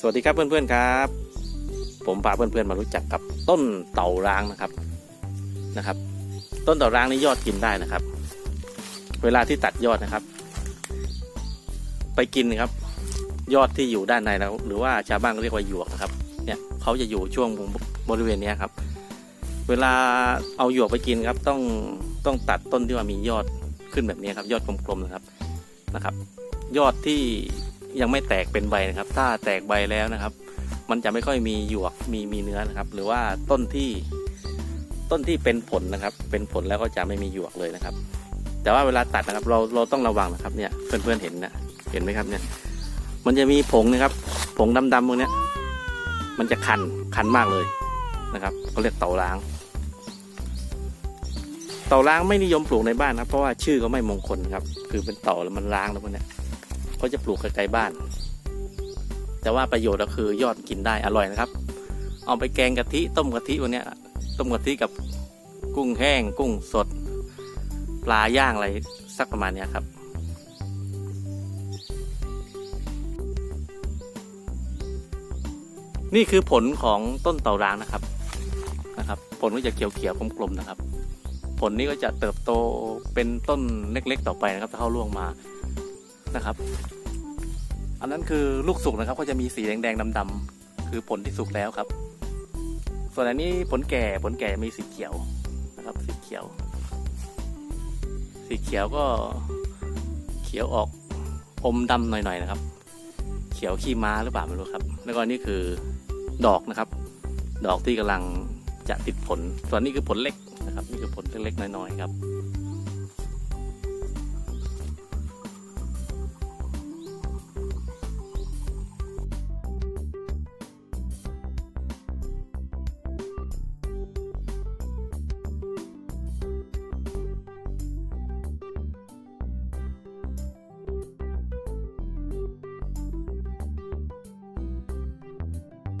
สวัสดีครับเพื่อนๆครับ ผมพาเพื่อนๆมารู้จักกับต้นเต่าร้างนะครับนะครับ ต้นเต่าร้างนี่ยอดกินได้นะครับ เวลาที่ตัดยอดนะครับ ไปกินนะครับ ยอดที่อยู่ด้านในแล้ว หรือว่าชาวบ้านเรียกว่าหยวกนะครับ เนี่ยเขาจะอยู่ช่วงบริเวณนี้ครับ เวลาเอาหยวกไปกินครับ ต้องต้องตัดต้นที่ว่ามียอดขึ้นแบบนี้ครับ ยอดกลมๆนะครับนะครับ ยอดที่ยังไม่แตกเป็นใบนะครับ ถ้าแตกใบแล้วนะครับ มันจะไม่ค่อยมีหยวกมีมีเนื้อนะครับ หรือว่าต้นที่ต้นที่เป็นผลนะครับ เป็นผลแล้วก็จะไม่มีหยวกเลยนะครับ แต่ว่าเวลาตัดนะครับ เราเราต้องระวังนะครับเนี่ยเพื่อนๆเห็นนะเห็นไหมครับเนี่ย มันจะมีผงนะครับ ผงดำๆตรงเนี้ยมันจะคันคันมากเลยนะครับเขาเรียกเต่าล้าง เต่าล้างไม่นิยมปลูกในบ้านนะเพราะว่าชื่อก็ไม่มงคลครับ คือเป็นเต่าแล้วมันล้างแล้วพวกเนี้ เขาจะปลูกไกลๆบ้าน แต่ว่าประโยชน์ก็คือยอดกินได้อร่อยนะครับ เอาไปแกงกะทิต้มกะทิวันนี้ต้มกะทิกับกุ้งแห้ง กุ้งสด ปลาย่างอะไรสักประมาณนี้ครับนี่คือผลของต้นเต่าร้างนะครับนะครับ ผลก็จะเขียวๆกลมๆนะครับ ผลนี้ก็จะเติบโตเป็นต้นเล็กๆต่อไปนะครับถ้าเข้าร่วงมา นะครับ อันนั้นคือลูกสุกนะครับ ก็จะมีสีแดงๆดำๆคือผลที่สุกแล้วครับ ส่วนอันนี้ผลแก่ผลแก่มีสีเขียวนะครับ สีเขียว สีเขียวก็เขียวออกอมดำหน่อยๆนะครับ เขียวขี้ม้าหรือเปล่าไม่รู้ครับ แล้วก็นี่คือดอกนะครับ ดอกที่กำลังจะติดผล ส่วนนี้คือผลเล็กนะครับ นี่คือผลเล็กๆน้อยๆครับ